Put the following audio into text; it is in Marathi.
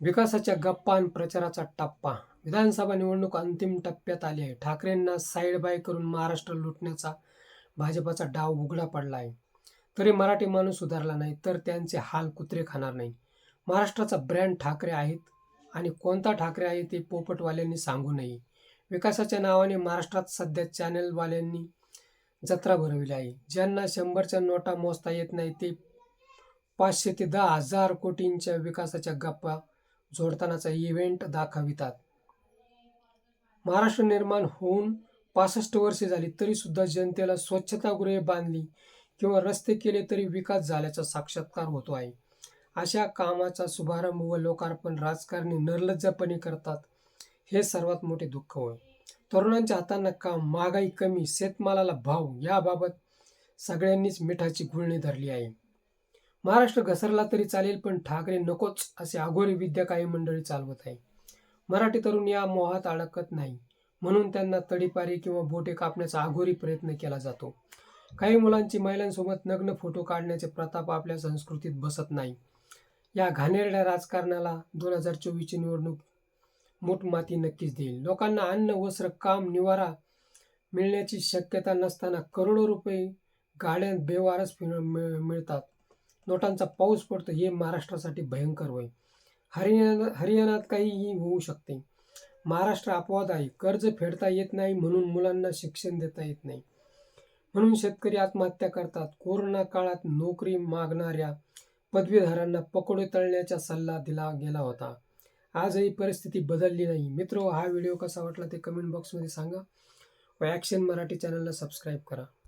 विकासाच्या गप्पा आणि प्रचाराचा टप्पा. विधानसभा निवडणूक अंतिम टप्प्यात आली आहे. ठाकरेंना साईड बाय करून महाराष्ट्र लुटण्याचा भाजपाचा डाव उघडा पडला आहे. तरी मराठी माणूस सुधारला नाही तर त्यांचे हाल कुत्रे खाणार नाही. महाराष्ट्राचा ब्रँड ठाकरे आहेत आणि कोणता ठाकरे आहे ते पोपटवाल्यांनी सांगू नये. विकासाच्या नावाने महाराष्ट्रात सध्या चॅनलवाल्यांनी जत्रा भरविली आहे. ज्यांना शंभरच्या नोटा मोजता येत नाही ते पाचशे ते दहा हजार कोटींच्या विकासाच्या गप्पा जोडतानाचा इव्हेंट दाखवितात. महाराष्ट्र निर्माण होऊन पासष्ट वर्षे झाली तरी सुद्धा जनतेला स्वच्छतागृहे बांधली किंवा रस्ते केले तरी विकास झाल्याचा साक्षात्कार होतो आहे. अशा कामाचा शुभारंभ व लोकार्पण राजकारणी निर्लज्जपणे करतात हे सर्वात मोठे दुःख होय. तरुणांच्या हातांना काम महागाई कमी शेतमालाला भाव याबाबत सगळ्यांनीच मिठाची गुळणी धरली आहे. महाराष्ट्र घसरला तरी चालेल पण ठाकरे नकोच असे अघोरी विद्या काही मंडळी चालवत आहे. मराठी तरुण या मोहात अडकत नाही म्हणून त्यांना तडीपारी किंवा बोटे कापण्याचा अघोरी प्रयत्न केला जातो. काही मुलांची महिलांसोबत नग्न फोटो काढण्याचे प्रताप आपल्या संस्कृतीत बसत नाही. या घाणेरड्या राजकारणाला दोन हजार चोवीसची निवडणूक मूठमाती नक्कीच देईल. लोकांना अन्न वस्त्र काम निवारा मिळण्याची शक्यता नसताना करोडो रुपये गाड्यात बेवारस फिर- मिळ- मिळतात. नोटांचा पाऊस पडतो हे महाराष्ट्रासाठी भयंकर होय. हरियाणा हरियाणात काहीही होऊ शकते. महाराष्ट्र अपवाद आहे. कर्ज फेडता येत नाही म्हणून मुलांना शिक्षण देता येत नाही. म्हणून शेतकरी आत्महत्या करतात. कोरोना काळात नोकरी मागणाऱ्या पदवीधरांना पकोडे तळण्याचा सल्ला दिला गेला होता. आजही परिस्थिती बदलली नाही. मित्र हा व्हिडिओ कसा वाटला ते कमेंट बॉक्समध्ये सांगा व ॲक्शन मराठी चॅनलला सबस्क्राईब करा.